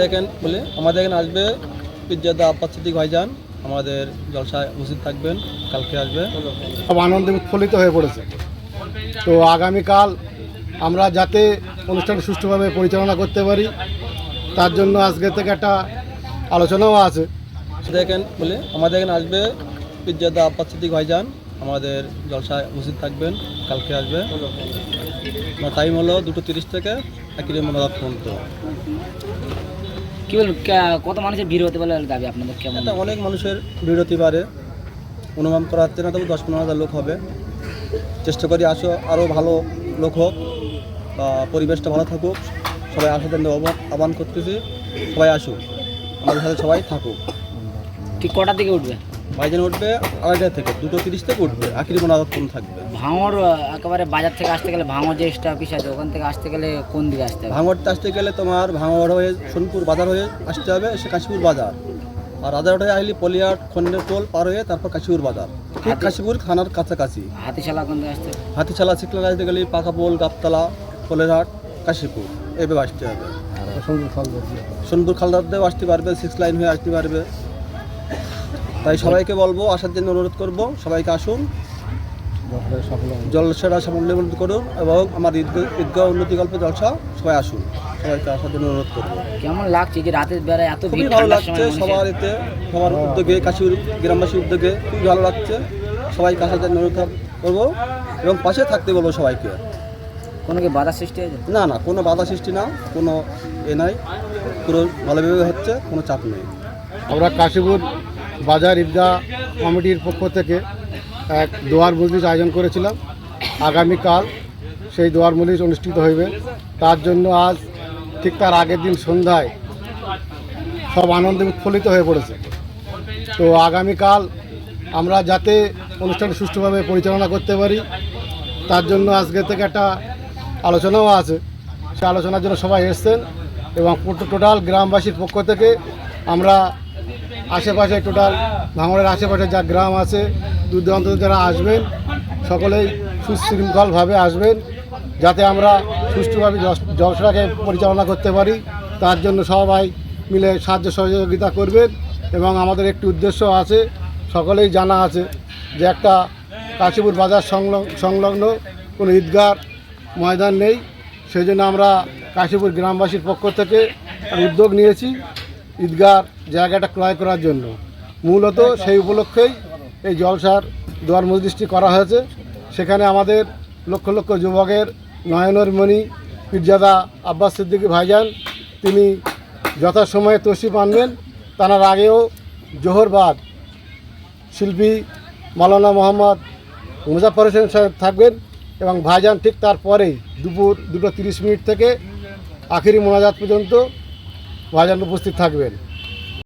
দেখেন বলে আমাদের এখানে আসবে পিজ্জাদা আব্বাস সিদ্দিক ভাইজান। আমাদের জলসায় উপস্থিত থাকবেন কালকে আসবে। সব আনন্দে উৎফুল্লিত হয়ে পড়েছে। তো আগামীকাল আমরা যাতে অনুষ্ঠানটি সুষ্ঠুভাবে পরিচালনা করতে পারি তার জন্য আজকে থেকে একটা আলোচনাও আছে। দেখেন বলে আমাদের এখানে আসবে পিজ্জাদা আব্বাস সিদ্দিক ভাইজান। আমাদের জলসায় উপস্থিত থাকবেন কালকে আসবে। টাইম হলো দুটো তিরিশ থেকে একই পর্যন্ত কি বলব কা- কত মানুষের ভিড় হতে পারে দাবি আপনাদের কেমন? অনেক মানুষের ভিড় হতে পারে। অনুমান করা হচ্ছে না তবে দশ পনেরো হাজার লোক হবে। চেষ্টা করি আসো আরও ভালো লোক হোক বা পরিবেশটা ভালো থাকুক। সবাই আসার জন্য আহ্বান- করতেছি। সবাই আসুক। আমাদের সাথে সবাই থাকুক। ঠিক কটার দিকে উঠবে? ভাইজান উঠবে আড়াইটা থেকে দুটো তিরিশ থেকে উঠবে। আখিরি কোন থাকবে। ভাঙর একেবারে বাজার থেকে আসতে গেলে ভাঙর যে অফিস আছে ওখান থেকে আসতে গেলে কোন দিকে আসতে হবে? ভাঙড়তে আসতে গেলে তোমার ভাঙড় হয়ে সোনপুর বাজার হয়ে আসতে হবে সে কাশীপুর বাজার। আর রাজারহাট হয়ে আসলে পলিয়াট খন্ডের টোল পার হয়ে তারপর কাশীপুর বাজার। ঠিক কাশীপুর থানার কাছাকাছি। হাতিশালা কোন দিকে আসতে হবে? হাতিছালা শিখলা আসতে গেলে পাকাপোল গাবতলা পোলেরহাট কাশীপুর এভাবে আসতে হবে। সোনপুর খালদারদেও আসতে পারবে সিক্স লাইন হয়ে আসতে পারবে। তাই সবাইকে বলব আসার জন্য অনুরোধ করব সবাইকে আসুন। জলসাটা সামগ্রী উন্নতি করুন এবং আমার ঈদগাহ ঈদগাহ উন্নতি গল্প জলসা সবাই আসুন। সবাইকে আসার জন্য অনুরোধ করব। কেমন লাগছে যে রাতের বেলায় এত খুবই ভালো লাগছে সবার এতে সবার উদ্যোগে কাশির গ্রামবাসীর উদ্যোগে খুবই ভালো লাগছে। সবাইকে আসার জন্য অনুরোধ করব এবং পাশে থাকতে বলব সবাইকে। কোনো কি বাধা সৃষ্টি হয়েছে? না না কোনো বাধা সৃষ্টি না কোনো এ নাই পুরো ভালোভাবে হচ্ছে কোনো চাপ নেই। আমরা কাশীপুর বাজার ঈদগাহ কমিটির পক্ষ থেকে এক দোয়ার মজলিস আয়োজন করেছিলাম। আগামীকাল সেই দোয়ার মজলিস অনুষ্ঠিত হইবে। তার জন্য আজ ঠিক তার আগের দিন সন্ধ্যায় সব আনন্দে উৎফুল্লিত হয়ে পড়েছে। তো আগামীকাল আমরা যাতে অনুষ্ঠান সুষ্ঠুভাবে পরিচালনা করতে পারি, তার জন্য আজকে থেকে একটা আলোচনাও আছে। সে আলোচনার জন্য সবাই এসছেন এবং টোটাল গ্রামবাসীর পক্ষ থেকে আমরা আশেপাশে টোটাল ভাঙড়ের আশেপাশে যা গ্রাম আছে দূর দূরান্ত যারা আসবেন, সকলেই সুশৃঙ্খলভাবে আসবেন, যাতে আমরা সুষ্ঠুভাবে জলসাকে পরিচালনা করতে পারি। তার জন্য সবাই মিলে সাহায্য সহযোগিতা করবেন এবং আমাদের একটি উদ্দেশ্য আছে, সকলেই জানা আছে যে একটা কাশীপুর বাজার সংলগ্ন কোনো ঈদগার ময়দান নেই। সেই জন্য আমরা কাশীপুর গ্রামবাসীর পক্ষ থেকে উদ্যোগ নিয়েছি। ঈদগার জায়গাটা ক্রয় করার জন্য। মূলত সেই উপলক্ষেই এই জলসার দোয়ার মজলিসটি করা হয়েছে। সেখানে আমাদের লক্ষ লক্ষ যুবকের নয়নের মণি পিরজাদা আব্বাস সিদ্দিকী ভাইজান, তিনি যথাসময়ে তসিফ আনবেন। তার আগেও জোহরবাদ শিল্পী মালানা মোহাম্মদ মুজাফর হোসেন সাহেব থাকবেন এবং ভাইজান ঠিক তারপরেই দুপুর দুটো তিরিশ মিনিট থেকে আখেরি মোনাজাত পর্যন্ত ভাইজান উপস্থিত থাকবেন।